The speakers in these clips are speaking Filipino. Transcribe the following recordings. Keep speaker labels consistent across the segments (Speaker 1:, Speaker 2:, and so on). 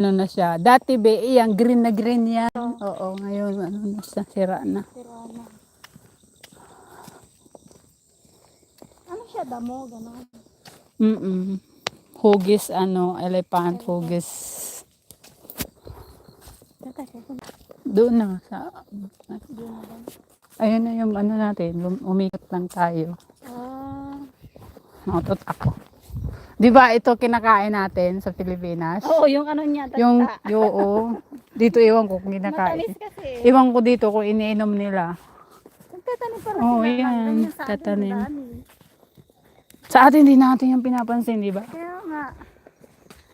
Speaker 1: ano na siya. Dati be, iyang green na green yan. Oo, ngayon ano na siya, sira na.
Speaker 2: Pero ano. Ano siya, damo, gano'n.
Speaker 1: Mm Hugis, ano, elephant, hugis. Doon na, sa,
Speaker 2: na
Speaker 1: ayun na yung ano natin, umikot lang tayo.
Speaker 2: Ah.
Speaker 1: Nautot ako. Di ba ito kinakain natin sa Pilipinas?
Speaker 2: Oo, yung ano niya, tata.
Speaker 1: Yung, yoo. Dito iwan ko kung kinakain.
Speaker 2: Matamis kasi.
Speaker 1: Iwan ko dito kung iniinom nila.
Speaker 2: Nagtatanim pa rin
Speaker 1: Oo,
Speaker 2: sila.
Speaker 1: yan.
Speaker 2: Sa atin,
Speaker 1: Tatanim.
Speaker 2: dami.
Speaker 1: Sa atin din natin yung pinapansin, di ba?
Speaker 2: Kaya nga.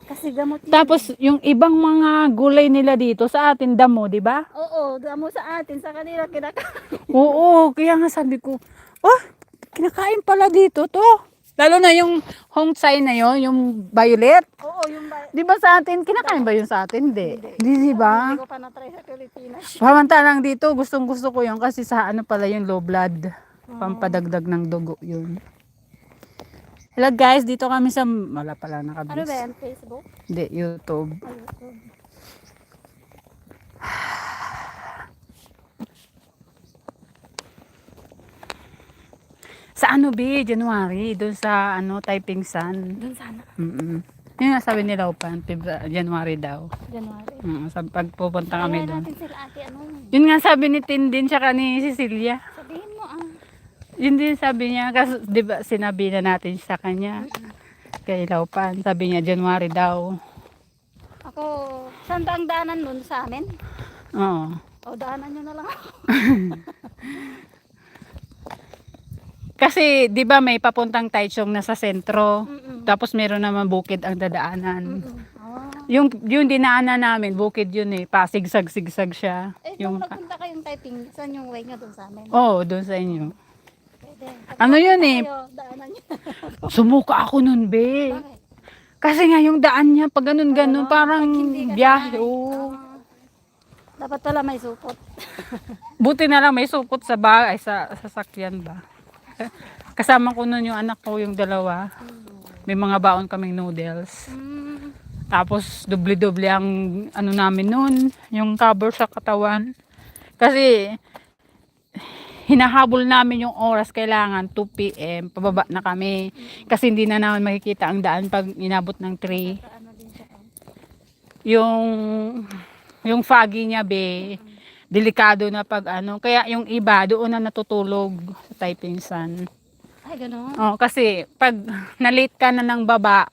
Speaker 2: Kasi gamot yun.
Speaker 1: Tapos yung ibang mga gulay nila dito sa atin damo, di ba?
Speaker 2: Oo, damo sa atin. Sa kanila kinakain.
Speaker 1: Oo, kaya nga sabi ko, oh, kinakain pala dito to. Lalo na yung hong tsai na yon, yung violet.
Speaker 2: Oo, yung ba...
Speaker 1: Di ba sa atin, kinakain ba yun sa atin? Hindi. Hindi, di ba?
Speaker 2: Hindi ko pa na-try sa Pilipinas.
Speaker 1: Pamantalang dito, gustong gusto ko yun kasi sa ano pala yung low blood. Pampadagdag ng dugo yun. Hello guys, dito kami sa, wala pala
Speaker 2: Ano
Speaker 1: nakabis.
Speaker 2: ba yan? Facebook?
Speaker 1: Hindi, YouTube.
Speaker 2: Ay,
Speaker 1: Sa ano bi, January, doon sa ano, Taiping Sun.
Speaker 2: Doon sana.
Speaker 1: Mm Yun nga sabi nila Upan, Febra- January daw.
Speaker 2: January.
Speaker 1: Mm, sabi, pag pupunta kami
Speaker 2: Kaya
Speaker 1: doon.
Speaker 2: natin sila ate ano.
Speaker 1: Yun nga sabi ni Tindin tsaka ni Cecilia.
Speaker 2: Sabihin mo ah.
Speaker 1: Yun din sabi niya, kasi di ba sinabi na natin sa kanya. Kay Laupan, sabi niya January daw.
Speaker 2: Ako, saan ba ang daanan nun sa amin?
Speaker 1: Oo.
Speaker 2: O daanan nyo na lang ako.
Speaker 1: Kasi di ba may papuntang Taichung na sa sentro.
Speaker 2: Mm-mm.
Speaker 1: Tapos meron naman bukid ang dadaanan.
Speaker 2: Mm-mm. Ah.
Speaker 1: Yung yung dinaanan namin, bukid yun eh. Pasigsag-sigsag siya.
Speaker 2: Eh,
Speaker 1: Yung
Speaker 2: nagpunta kayong typing, saan yung way nyo doon sa amin?
Speaker 1: Oo, doon sa inyo.
Speaker 2: Pwede.
Speaker 1: Ano yun eh?
Speaker 2: Kayo, daanan nyo.
Speaker 1: Sumuka ako nun, be.
Speaker 2: Bakit?
Speaker 1: Kasi nga yung daan niya, pag ganun-ganun,
Speaker 2: Oo,
Speaker 1: parang biyahe. Oo.
Speaker 2: Ah. dapat pala may supot.
Speaker 1: Buti na lang may supot sa bahay, sa sasakyan ba. Kasama ko nun yung anak ko, yung dalawa. May mga baon kaming noodles. Tapos doble-doble ang ano namin nun, yung cover sa katawan. Kasi hinahabol namin yung oras kailangan 2 p.m. pababa na kami. Kasi hindi na naman makikita ang daan pag inabot ng 3.
Speaker 2: Ano din siya. oh.
Speaker 1: Yung yung foggy niya be, delikado na pag ano. Kaya yung iba doon na natutulog sa Taiping Sun.
Speaker 2: Ay, gano'n.
Speaker 1: Oh, kasi pag na-late ka na ng baba,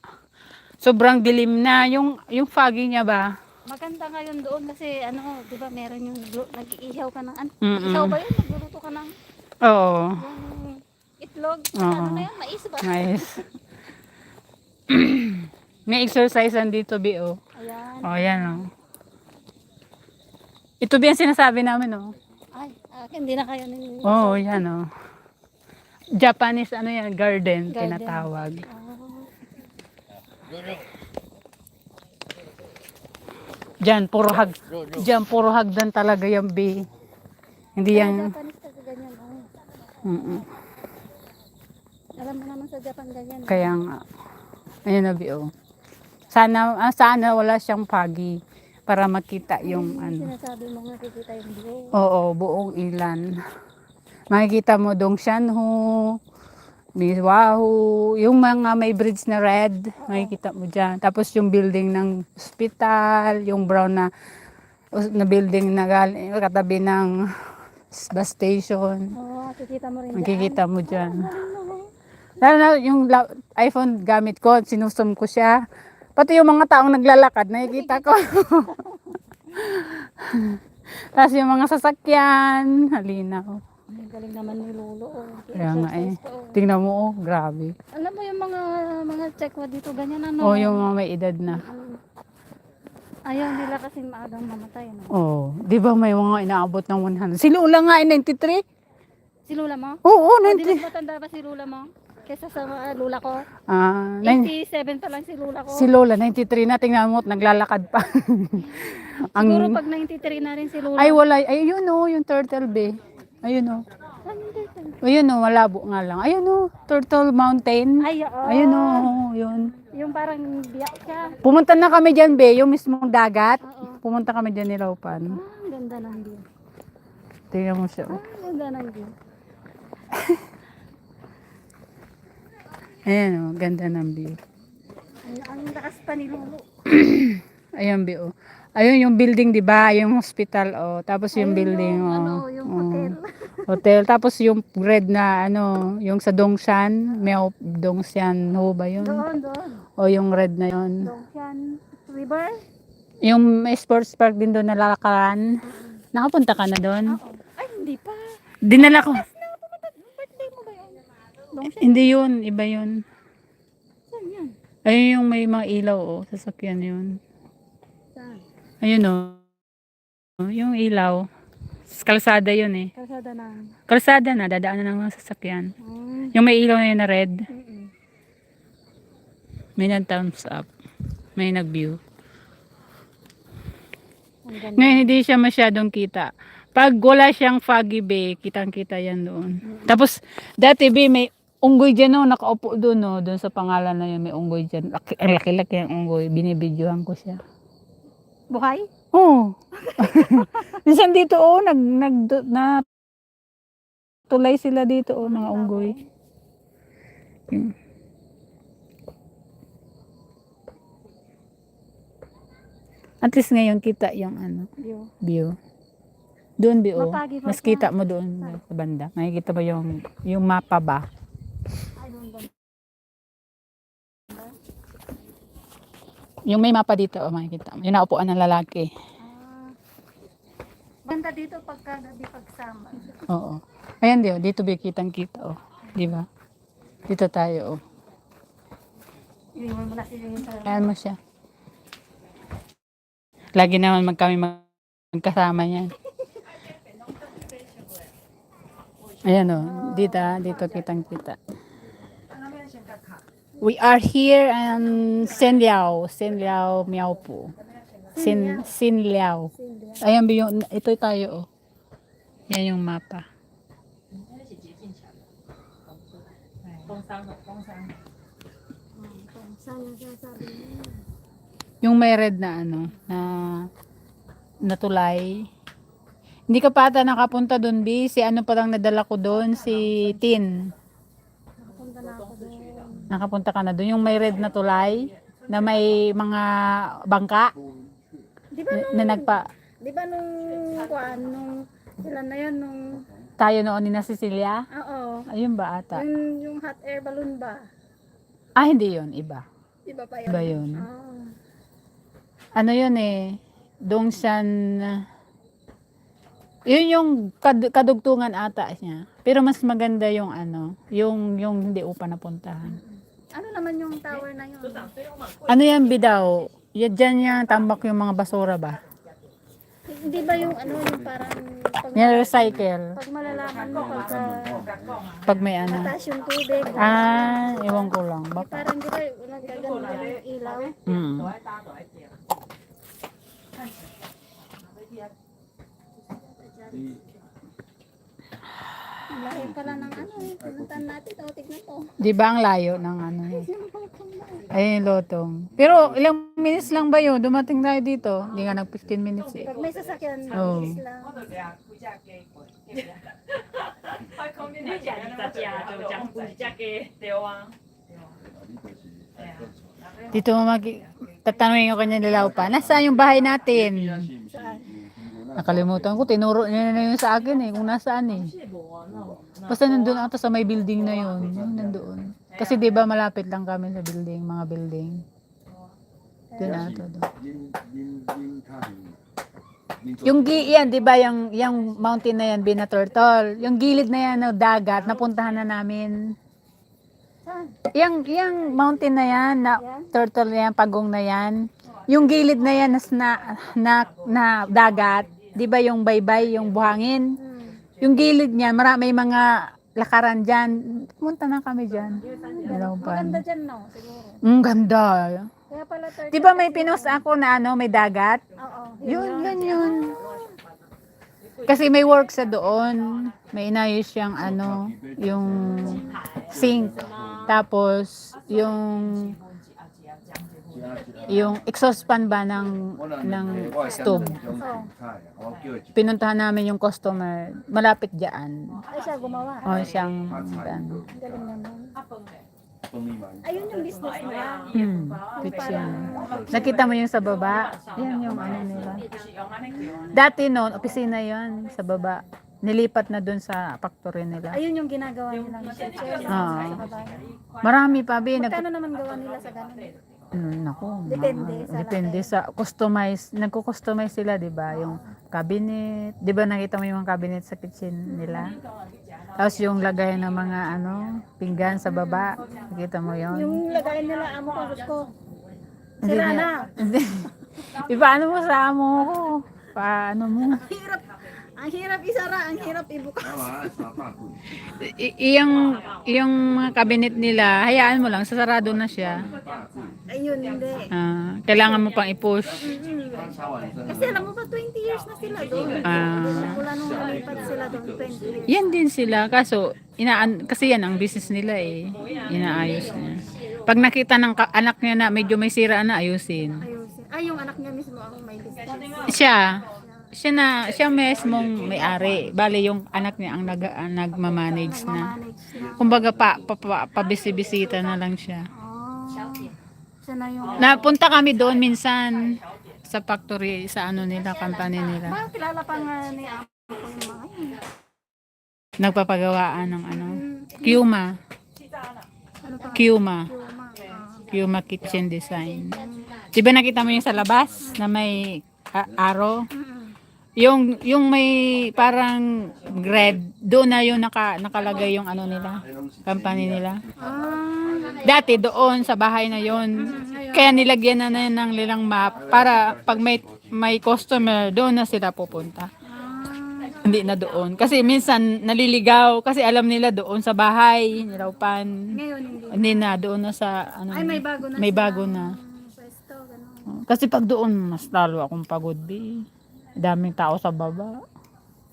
Speaker 1: sobrang dilim na yung yung foggy niya ba.
Speaker 2: Maganda ngayon doon kasi ano, di ba meron yung nag-iihaw ka ng, ano,
Speaker 1: Mm-mm.
Speaker 2: ihaw ba yun? Nagluluto ka ng
Speaker 1: Oo.
Speaker 2: yung itlog.
Speaker 1: Oo.
Speaker 2: Ano na yun? Mais ba?
Speaker 1: Nice. May exercise dito, Bi, oh.
Speaker 2: Ayan.
Speaker 1: Oh, oh. Ito ba yung sinasabi namin, oh?
Speaker 2: Ay, akin, hindi na kayo nini.
Speaker 1: Oo, oh, yan, oh. Japanese, ano yan, garden,
Speaker 2: Garden.
Speaker 1: tinatawag.
Speaker 2: Oh.
Speaker 1: Diyan, puro hag, diyan, puro hagdan talaga yung Bi. Hindi yan,
Speaker 2: Japanese kasi ganyan. Oh.
Speaker 1: mm
Speaker 2: Alam mo naman sa Japan ganyan.
Speaker 1: Kaya nga. Ayun na, Bi, oh. Sana, ah, sana wala siyang pagi para makita yung ano.
Speaker 2: Sinasabi mo nga kikita yung view.
Speaker 1: Oo, buong ilan. Makikita mo dong Shanhu, Miwahu, yung mga may bridge na red, makikita mo dyan. Tapos yung building ng hospital, yung brown na na building na galing, katabi ng bus station.
Speaker 2: Oo, kikita mo rin dyan.
Speaker 1: Makikita mo dyan.
Speaker 2: Ano,
Speaker 1: Lalo na yung iPhone gamit ko, sinusum ko siya. Pati yung mga taong naglalakad, nakikita ko. Tapos yung mga sasakyan, halinaw.
Speaker 2: Ang galing naman ni Lolo. Oh.
Speaker 1: Kaya nga eh.
Speaker 2: Oh.
Speaker 1: Tingnan mo, oh, grabe.
Speaker 2: Alam mo yung mga mga check mo dito, ganyan ano?
Speaker 1: Oh, yung mga may edad na.
Speaker 2: Mm. Ayaw nila kasing maagang mamatay. No?
Speaker 1: Oh, di ba may mga inaabot ng 100? Si Lula nga ay 93?
Speaker 2: Si Lula mo?
Speaker 1: Oo, oh,
Speaker 2: Hindi
Speaker 1: 90.
Speaker 2: mas matanda pa si Lula mo? Kesa sa mga Lula ko?
Speaker 1: Ah, nine-
Speaker 2: 87 pa lang si Lula ko.
Speaker 1: si Lola 93 na, tingnan mo, naglalakad pa.
Speaker 2: Siguro
Speaker 1: Ang
Speaker 2: pag 93 na rin si Lula.
Speaker 1: ay wala, ay yun oh, yung turtle be. Ayun oh.
Speaker 2: Yung turtle?
Speaker 1: Ayun o, malabo nga lang. Ayun o, Turtle Mountain.
Speaker 2: Ay, oo.
Speaker 1: Ayun o, yun.
Speaker 2: Yung parang biyak siya.
Speaker 1: Pumunta na kami dyan, be, yung mismong dagat.
Speaker 2: Oo.
Speaker 1: Pumunta kami dyan ni Laupan.
Speaker 2: Ah, ang ganda ng view.
Speaker 1: Tingnan mo siya.
Speaker 2: Ah,
Speaker 1: oh.
Speaker 2: ang ganda ng view.
Speaker 1: Ayan o, ganda ng view.
Speaker 2: Ang, lakas pa ni Lulu.
Speaker 1: Ayan, be, oh. Ayun yung building, di ba? Yung hospital, oh. Tapos yung
Speaker 2: Ayun
Speaker 1: building,
Speaker 2: yung,
Speaker 1: oh.
Speaker 2: ano, yung
Speaker 1: oh.
Speaker 2: hotel.
Speaker 1: Hotel. Tapos yung red na, ano, yung sa Dongshan. Meow, Dongshan Ho ba yun?
Speaker 2: Doon, doon.
Speaker 1: O yung red na yun.
Speaker 2: Dongxian River.
Speaker 1: Yung may sports park din doon na lalakaran. Nakapunta ka na doon?
Speaker 2: Oo. Ay, hindi pa.
Speaker 1: Dinala ko.
Speaker 2: Birthday mo ba yun? Dongxian.
Speaker 1: Hindi yun, iba yun.
Speaker 2: Saan yan?
Speaker 1: Ayun yung may mga ilaw, oh. Sasakyan yun.
Speaker 2: Saan?
Speaker 1: Ayun, oh. Yung ilaw. Sa Kalsada yun eh.
Speaker 2: Kalsada ng...
Speaker 1: Kalsada na, dadaanan ng mga sasakyan.
Speaker 2: Mm.
Speaker 1: Yung may ilaw na yun na red,
Speaker 2: Mm-mm.
Speaker 1: may nag-thumbs up. May nag-view. Ngayon, hindi siya masyadong kita. Pag wala siyang foggy bay, kitang-kita yan doon. Tapos, dati bay, may unggoy dyan, no, nakaupo doon, no, doon sa pangalan na yun, may unggoy dyan. Laki-laki ang unggoy, binibidyohan ko siya.
Speaker 2: Buhay?
Speaker 1: Oo. Minsan dito, oh, nag, nag, na, tulay sila dito, oh, mga unggoy. Hmm. At least ngayon kita yung ano,
Speaker 2: View.
Speaker 1: view. Doon, Bi, oh.
Speaker 2: Mapagi pa
Speaker 1: Mas kita mo doon sa banda. Makikita mo yung, yung mapa ba?
Speaker 2: Ay, ang ganda.
Speaker 1: Yung may mapa dito, oh, makikita mo. Yung naupuan ng lalaki.
Speaker 2: Ah. Ganda dito pagka gabi pagsama.
Speaker 1: Oo. Ayan, di, oh. dito Bi, kitang-kita, oh. Di ba? Dito tayo, oh.
Speaker 2: Iniwan mo na sila yung.
Speaker 1: Ayan mo siya. Lagi naman mag kami mag- magkasama niyan. Ayan o, dito, ah, dito kitang kita. We are here in Senliao, Senliao Miao po. Sin Sinliao. Ayan yung, ito tayo oh. Yan yung mapa.
Speaker 2: Yung
Speaker 1: may red na ano, na natulay. Hindi ka pa ata nakapunta doon, B. Si ano pa lang nadala ko doon, si Tin.
Speaker 2: Nakapunta na ako doon.
Speaker 1: Nakapunta ka na doon. Yung may red na tulay, na may mga bangka
Speaker 2: Di ba
Speaker 1: na,
Speaker 2: nung...
Speaker 1: na nagpa...
Speaker 2: Di ba nung... Kuan, nung... Ilan na yan nung...
Speaker 1: Tayo noon ni na Cecilia.
Speaker 2: Oo.
Speaker 1: Ayun ba ata?
Speaker 2: Yung, yung hot air balloon ba?
Speaker 1: Ah, hindi yun. Iba.
Speaker 2: Iba pa yun?
Speaker 1: Iba yun.
Speaker 2: Ah.
Speaker 1: Ano yun eh. Dongsan... Yun yung kad- kadugtungan ata niya. Pero mas maganda yung ano, yung yung hindi upa napuntahan.
Speaker 2: Ano naman yung tower na yun?
Speaker 1: Ano yan bidaw? Yan dyan yan, tambak yung mga basura ba?
Speaker 2: Hindi ba yung ano, yung parang... Pag,
Speaker 1: Yan recycle.
Speaker 2: pag malalaman mo pagka
Speaker 1: Pag may ano.
Speaker 2: mataas yung tubig.
Speaker 1: Ah, ewan ko lang. Baka.
Speaker 2: Parang di ba nagkaganda yung ilaw?
Speaker 1: Mm.
Speaker 2: Layo pala ng ano eh. Pinuntahan natin. O, tignan to.
Speaker 1: Di ba ang layo ng ano eh? Yung lotong. Pero ilang minutes lang ba yun? Dumating tayo dito. Hindi nga nag 15 minutes eh.
Speaker 2: Pag may sasakyan,
Speaker 1: Oo.
Speaker 2: mabilis lang.
Speaker 1: Dito mo mag... Tatanungin ko kanya nilaw pa. Nasaan yung bahay natin? Nakalimutan ko. Tinuro niya na yun sa akin eh. Kung nasaan eh. Basta nandun ata sa may building na yun. Yung nandoon. Kasi di ba malapit lang kami sa building, mga building. Doon ata doon. Yung gi yan, 'di ba, yung yung mountain na yan, Bina Turtle. Yung gilid na yan ng dagat, napuntahan na namin. Yung yung mountain na yan, na turtle na yan, pagong na yan. Yung gilid na yan nas- na na, na dagat, 'di ba yung baybay, yung buhangin.
Speaker 2: Hmm.
Speaker 1: Yung gilid niya, marami may mga lakaran diyan. Pumunta na kami diyan. Dalawang
Speaker 2: Maganda dyan, no? Siguro.
Speaker 1: Ang ganda.
Speaker 2: Kaya pala 30.
Speaker 1: 'Di ba may pinost ako na ano, may dagat?
Speaker 2: Oo.
Speaker 1: Yun, yun, yun. Kasi may work sa doon. May inayos siyang ano, yung sink. Tapos, yung yung exhaust fan ba ng ng stove. Pinuntahan namin yung customer. Malapit diyan.
Speaker 2: Ay, siya gumawa.
Speaker 1: O siyang ano.
Speaker 2: Galing naman. Ayun yung business nila.
Speaker 1: Hmm, kitchen. Nakita mo yung sa baba? Yan yung ano nila. Dati noon, opisina yon sa baba. Nilipat na dun sa factory nila.
Speaker 2: Ayun yung ginagawa kitchen.
Speaker 1: Oo.
Speaker 2: Babae.
Speaker 1: Marami pa, Bi. Nag,
Speaker 2: Magkano naman gawa nila sa ganun?
Speaker 1: Mm, Naku,
Speaker 2: Depende sa
Speaker 1: depende sa customize. Nagko-customize sila, 'di ba? Yung cabinet, 'di ba nakita mo yung mga cabinet sa kitchen nila? Tapos yung lagay ng mga ano, pinggan sa baba. Nakita mo 'yon?
Speaker 2: Yung lagayan nila, amo ko, gusto. Sira na.
Speaker 1: Hindi. Eh, paano mo sa amo ko? Paano mo?
Speaker 2: Hirap. Ang hirap isara, ang hirap ibukas.
Speaker 1: I- iyang, iyang mga cabinet nila, hayaan mo lang, sasarado na siya.
Speaker 2: Ayun, hindi.
Speaker 1: Ah, kailangan mo pang i-push.
Speaker 2: Mm. Kasi alam mo ba, 20 years na sila doon.
Speaker 1: Ah.
Speaker 2: Mula nung lumipat sila doon, 20 years.
Speaker 1: Yan din sila, kaso, inaan, kasi yan ang business nila eh. Inaayos niya. Pag nakita ng ka- anak niya na medyo may sira na, ayusin.
Speaker 2: Ayusin. Ay, yung anak niya mismo ang may business.
Speaker 1: Siya, siya na, siya mismong may-ari. Bale, yung anak niya ang nag, ang nagmamanage na. Kumbaga, pa, pa, pa, pabisi-bisita na lang siya.
Speaker 2: Siya na yung...
Speaker 1: Napunta kami doon minsan sa factory, sa ano nila, company nila.
Speaker 2: Parang kilala pa nga ni Amo ko yung mga yun.
Speaker 1: Nagpapagawaan ng ano,
Speaker 2: Mm.
Speaker 1: Kyuma.
Speaker 2: Ano pa?
Speaker 1: Kyuma.
Speaker 2: Mga... ah.
Speaker 1: Kyuma Kitchen Design. Di ba nakita mo yung sa labas na may a- arrow? Yung yung may parang red, doon na yung naka, nakalagay yung ano nila, company nila.
Speaker 2: Ah.
Speaker 1: Dati doon sa bahay na yon. Kaya nilagyan na na ng nilang map para pag may may customer doon na sila pupunta. Hindi na doon. Kasi minsan naliligaw kasi alam nila doon sa bahay, nilaupan.
Speaker 2: Ngayon hindi.
Speaker 1: Hindi na doon na sa ano.
Speaker 2: Ay, may bago na
Speaker 1: May bago na.
Speaker 2: Pwesto, ganun.
Speaker 1: Kasi pag doon mas lalo akong pagod bi. Daming tao sa baba.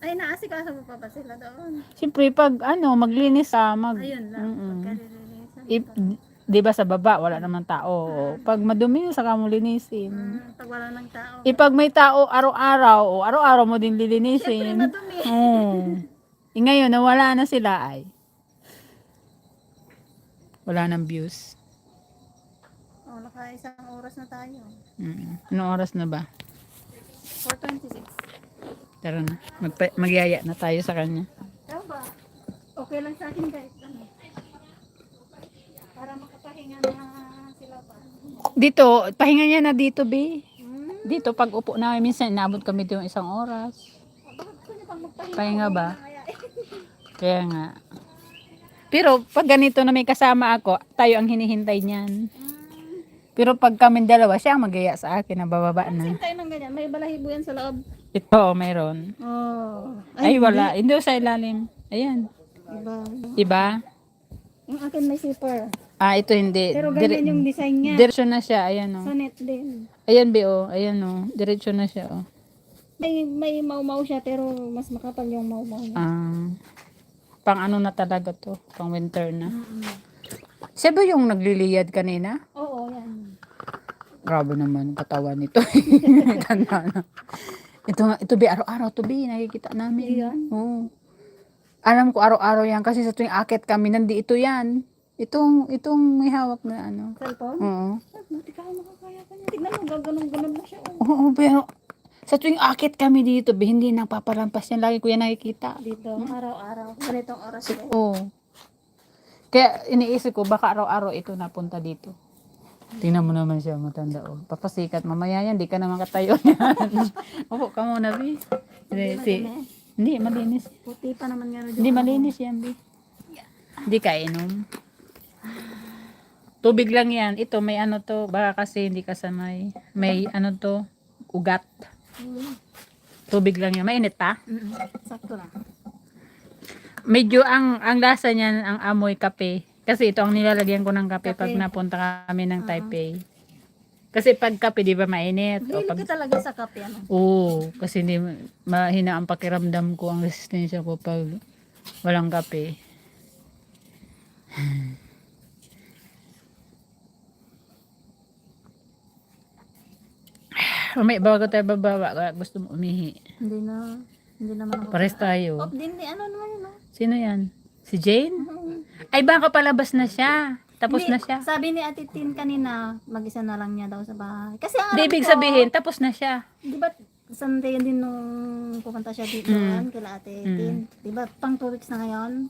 Speaker 2: Ay, naasikaso mo pa ba sila doon?
Speaker 1: Siyempre pag ano maglinis sa mag
Speaker 2: Ayun lang.
Speaker 1: Mm-mm. I- 'di ba sa baba wala naman tao. Pag madumi saka mo linisin.
Speaker 2: Mm, pag wala ng tao.
Speaker 1: Ipag may tao araw-araw, o araw-araw mo din
Speaker 2: Siyempre
Speaker 1: lilinisin.
Speaker 2: madumi.
Speaker 1: Oo. Eh, ngayon, nawala na sila ay. Wala nang views.
Speaker 2: Oh, naka isang oras na tayo.
Speaker 1: Mm. Anong oras na ba?
Speaker 2: 4.26.
Speaker 1: Tara na. Magpa- magyaya na tayo sa kanya.
Speaker 2: Ba? Okay lang sa akin guys. Ano? Para makapahinga na sila pa.
Speaker 1: Dito, pahinga niya na dito, B.
Speaker 2: Hmm?
Speaker 1: Dito, pag upo namin, minsan inabot kami dito yung isang oras. Pahinga ba?
Speaker 2: Kaya
Speaker 1: nga. Pero pag ganito na may kasama ako, tayo ang hinihintay niyan. Pero pag kami dalawa, siya ang magaya sa akin na bababa na.
Speaker 2: Sintay ng ganyan. May balahibo yan sa loob.
Speaker 1: Ito, mayroon.
Speaker 2: Oh.
Speaker 1: Ay, wala. Hindi sa ilalim. Ayan.
Speaker 2: Iba.
Speaker 1: Diba?
Speaker 2: Yung akin may zipper.
Speaker 1: Ah, ito hindi.
Speaker 2: Pero
Speaker 1: Dire-
Speaker 2: ganyan yung design niya.
Speaker 1: Diretso na siya. Ayan, oh.
Speaker 2: Sa net din.
Speaker 1: Ayan, Bi, oh. Ayan, oh. Diretso na siya, oh.
Speaker 2: May, may mau-mau siya pero mas makapal yung mau-mau niya.
Speaker 1: Ah, pang ano na talaga to. Pang winter na.
Speaker 2: Mm-mm.
Speaker 1: Siya ba yung nagliliyad kanina?
Speaker 2: Oo, yan.
Speaker 1: Grabe naman katawan nito. Tanda na. Ito nga, ito bi araw-araw to bi nakikita namin.
Speaker 2: Yan?
Speaker 1: Oo. Alam ko araw-araw yan kasi sa tuwing akit kami nandito yan. Itong itong may hawak na ano.
Speaker 2: Cellphone?
Speaker 1: Oo.
Speaker 2: Buti ka makakaya ka niya. Tignan mo, gaganong-ganon na siya. Oh.
Speaker 1: Oo, pero sa tuwing akit kami dito, bi, hindi nang papalampas yan. Lagi ko yan nakikita.
Speaker 2: Dito, araw-araw. Ganitong oras ko.
Speaker 1: Oo. Kaya iniisip ko, baka araw-araw ito napunta dito. Tingnan mo naman siya, matanda. Oh. Papasikat, mamaya yan, di ka naman katayo yan. Opo ka muna, Bi. Hindi, si, hindi, malinis.
Speaker 2: Puti pa naman nga.
Speaker 1: Hindi, malinis yan, Bi. Hindi ka inom. Tubig lang yan. Ito, may ano to. Baka kasi hindi ka sanay. May ano to, ugat. Tubig lang yan. Mainit pa.
Speaker 2: Sakto na.
Speaker 1: Medyo ang ang lasa niyan ang amoy kape. Kasi ito ang nilalagyan ko ng kape, pag
Speaker 2: Kape.
Speaker 1: napunta kami ng
Speaker 2: Ah.
Speaker 1: Taipei. Kasi pag kape, di ba mainit? O
Speaker 2: Mahilig
Speaker 1: pag,
Speaker 2: ka talaga sa kape, ano?
Speaker 1: oo, kasi hindi, mahina ang pakiramdam ko, ang resistensya ko pag walang kape. May bago tayo babawa, kaya gusto mo umihi.
Speaker 2: Hindi na, hindi naman ako.
Speaker 1: Pares tayo.
Speaker 2: Oh, din, di, ano naman yun, no?
Speaker 1: Sino yan? Si Jane?
Speaker 2: Mhm.
Speaker 1: Ay, baka palabas na siya. Tapos
Speaker 2: Hindi,
Speaker 1: na siya.
Speaker 2: Sabi ni Ate Tin kanina, mag-isa na lang niya daw sa bahay. Kasi ang
Speaker 1: Di
Speaker 2: alam
Speaker 1: ibig
Speaker 2: ko,
Speaker 1: sabihin, tapos na siya.
Speaker 2: Di ba, Sunday din nung pupunta siya dito,
Speaker 1: Mm.
Speaker 2: kila Ate
Speaker 1: Mm.
Speaker 2: Tin. Di ba, pang two weeks na ngayon?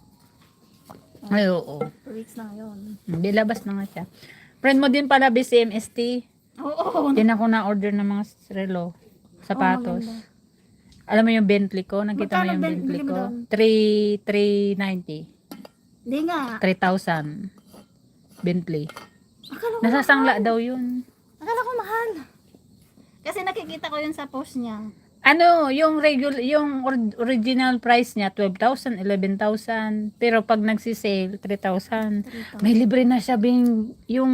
Speaker 1: Ay, oo.
Speaker 2: Two weeks na ngayon.
Speaker 1: Hindi, labas na nga siya. Friend mo din pala, BCMST.
Speaker 2: Oo.
Speaker 1: Din ako na-order ng mga relo. Sapatos.
Speaker 2: maganda.
Speaker 1: Alam mo yung Bentley ko? Nakita mo
Speaker 2: Magkano
Speaker 1: yung
Speaker 2: Ben-
Speaker 1: Bentley
Speaker 2: bili mo
Speaker 1: ko?
Speaker 2: doon?
Speaker 1: 3, 390.
Speaker 2: Di nga.
Speaker 1: 3,000. Bentley.
Speaker 2: Akala ko,
Speaker 1: Nasasangla daw yun.
Speaker 2: akala ko mahal. Kasi nakikita ko yun sa post niya.
Speaker 1: Ano, yung regular, yung or- original price niya, 12,000, 11,000. Pero pag nagsisale, 3,000.
Speaker 2: Dito.
Speaker 1: May libre na siya bing yung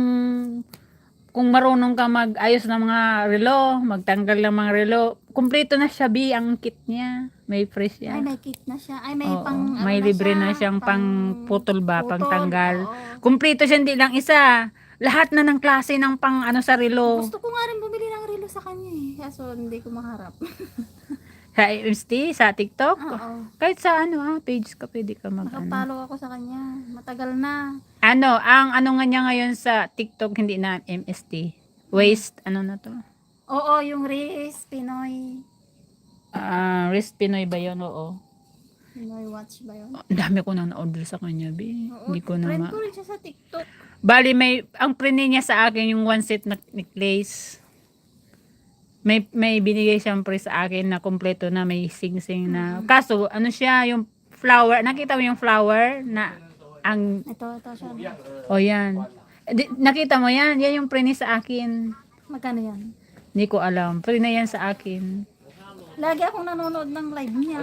Speaker 1: kung marunong ka mag-ayos ng mga relo, magtanggal ng mga relo, kumpleto na siya bi ang kit niya. May free
Speaker 2: Ay,
Speaker 1: siya.
Speaker 2: may kit na siya. Ay, may
Speaker 1: Oo,
Speaker 2: pang, ano
Speaker 1: may
Speaker 2: na
Speaker 1: libre
Speaker 2: siya,
Speaker 1: na siyang pang putol ba, pang
Speaker 2: putol.
Speaker 1: tanggal.
Speaker 2: Oo.
Speaker 1: Kumpleto siya, hindi lang isa. Lahat na ng klase ng pang ano sa relo.
Speaker 2: Gusto ko nga rin bumili ng relo sa kanya eh. Kaso hindi ko maharap.
Speaker 1: Sa Insta, sa TikTok.
Speaker 2: Oo.
Speaker 1: Kahit sa ano ah, page ka pwede ka mag ano.
Speaker 2: Nakapalo ako sa kanya. Matagal na.
Speaker 1: Ano, ang ano nga niya ngayon sa TikTok, hindi na MST. Waste, ano na to?
Speaker 2: Oo, yung Riz, Pinoy.
Speaker 1: Ah, Wrist Pinoy ba yun? Oo.
Speaker 2: Pinoy watch ba yun?
Speaker 1: Ang dami ko na na-order sa kanya, be.
Speaker 2: Oo,
Speaker 1: Hindi ko na
Speaker 2: friend
Speaker 1: ma...
Speaker 2: ko rin siya sa TikTok.
Speaker 1: Bali, may, ang prene niya sa akin yung one set na necklace. May, may binigay siyang pre sa akin na kompleto na may sing-sing na. Kaso, ano siya, yung flower, nakita mo yung flower na ang,
Speaker 2: Ito, ito siya.
Speaker 1: o yan. Di, nakita mo yan, yan yung prene sa akin.
Speaker 2: Magkano yan?
Speaker 1: Hindi ko alam. Prene yan sa akin.
Speaker 2: Lagi akong nanonood ng live niya.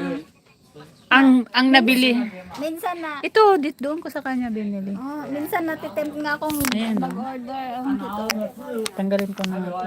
Speaker 1: Ang, ang nabili.
Speaker 2: Minsan na,
Speaker 1: Ito, dit doon ko sa kanya binili.
Speaker 2: oh, minsan natitempt nga akong
Speaker 1: Ayan, oh.
Speaker 2: mag-order. Um, ito.
Speaker 1: Tanggalin ko na ito.